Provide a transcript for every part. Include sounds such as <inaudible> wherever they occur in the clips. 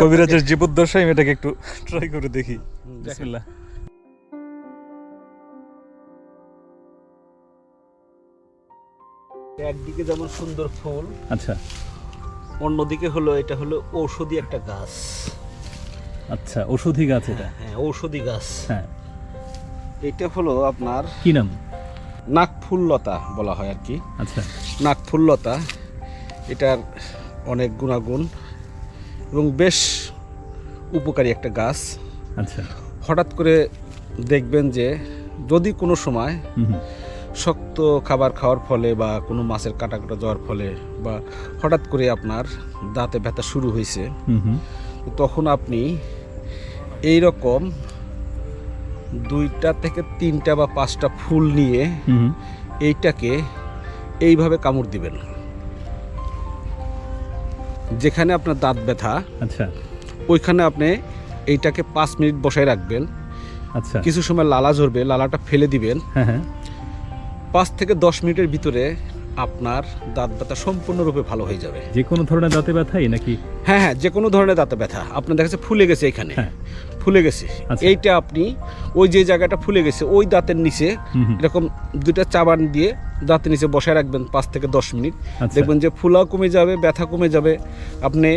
কবিরাজের জীবদ্দশায় আমি এটাকে একটু ট্রাই করে দেখি। বিসমিল্লাহ। একদিকে যেমন সুন্দর ফুল আচ্ছা। অন্যদিকে হলো এটা হলো ঔষধি একটা গাছ। আচ্ছা ঔষধি গাছ এটা? হ্যাঁ ঔষধি গাছ। হ্যাঁ। এটা হলো আপনার কি নাম? নাকফুল্লতা বলা হয় আর কি। আচ্ছা। নাকফুল্লতা এটার অনেক গুণাগুণ। এবং বেশ উপকারী একটা গাছ। আচ্ছা। হঠাৎ করে দেখবেন যে যদি কোনো সময় শক্ত খাবার খাওয়ার ফলে বা কোনো মাছের কাটা কাটা যাওয়ার ফলে বা হঠাৎ করে আপনার দাঁতে ব্যথা শুরু হয়েছে তখন আপনি এই রকম দুইটা থেকে তিনটা বা পাঁচটা ফুল নিয়ে এইটাকে এইভাবে কামড় দিবেন। যেখানে আপনার দাঁত ব্যথা আচ্ছা। ওইখানে আপনি এইটাকে পাঁচ মিনিট বসায় রাখবেন। আচ্ছা। কিছু সময় লালা ঝরবে লালাটা ফেলে দিবেন। হ্যাঁ হ্যাঁ। পাঁচ থেকে দশ মিনিটের ভিতরে আপনার দাঁত ব্যথা সম্পূর্ণরূপে ভালো হয়ে যাবে। যে কোনো ধরনের দাঁতে ব্যথাই নাকি? হ্যাঁ হ্যাঁ যে কোনো ধরনের দাঁতে ব্যথা। আপনার দেখা যাচ্ছে ফুলে গেছে এখানে। হ্যাঁ। ফুলে গেছে। আচ্ছা। এইটা আপনি ওই যে জায়গাটা ফুলে গেছে ওই দাঁতের নিচে এরকম দুইটা চাবান দিয়ে দাঁতের নিচে বসায় রাখবেন পাঁচ থেকে দশ মিনিট। আচ্ছা। দেখবেন যে ফুলাও কমে যাবে ব্যথা কমে যাবে আপনি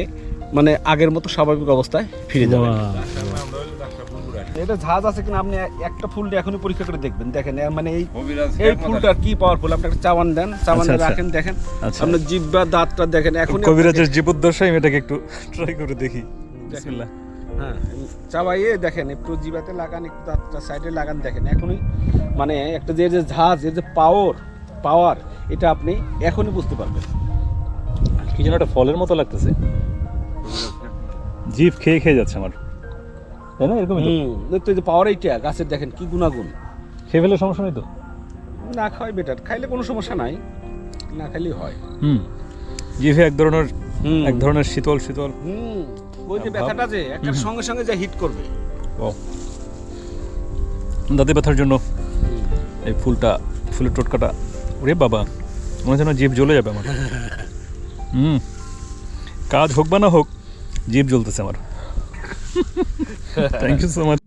মানে আগের মতো স্বাভাবিক অবস্থায় ফিরে যাবেন। এটা ঝাঁজ আছে কিনা আপনি একটা ফুলটা এখনই পরীক্ষা করে দেখবেন। দেখেন মানে এই এই ফুলটার কি পাওয়ারফুল আপনি একটা চাবান দেন চাবান আচ্ছা, আচ্ছা। রাখেন দেখেন। আপনার জিব্বা দাঁতটা দেখেন এখন কবিরাজের জীবদ্দশায় আমি এটাকে একটু ট্রাই করে দেখি। বিসমিল্লাহ। হ্যাঁ চাবাইয়ে দেখেন একটু জিবাতে লাগান একটু দাঁতটা সাইডে লাগান দেখেন এখনই মানে একটা যে যে ঝাঁজ এর যে পাওয়ার পাওয়ার এটা আপনি এখনই বুঝতে পারবেন। কি যেন একটা ফলের মতো লাগতেছে। জিভ খেয়ে খেয়ে যাচ্ছে আমার। তাই না? তো? যে পাওয়ার এইটা গাছের দেখেন কি গুণাগুণ। খেয়ে ফেলে সমস্যা নেই তো? না খাওয়াই বেটার খাইলে কোনো সমস্যা নাই না খাইলেই হয়। হুম। জিভে এক ধরনের এক ধরনের শীতল শীতল। ওই যে ব্যথাটা যে একটা সঙ্গে সঙ্গে যে হিট করবে। ও। দাঁতে ব্যথার জন্য এই ফুলটা ফুলের টোটকাটা। ওরে বাবা মনে যেন জিভ জ্বলে যাবে আমার। <laughs> হুম। কাজ হোক বা না হোক জিভ জ্বলতেছে আমার। Thank you so much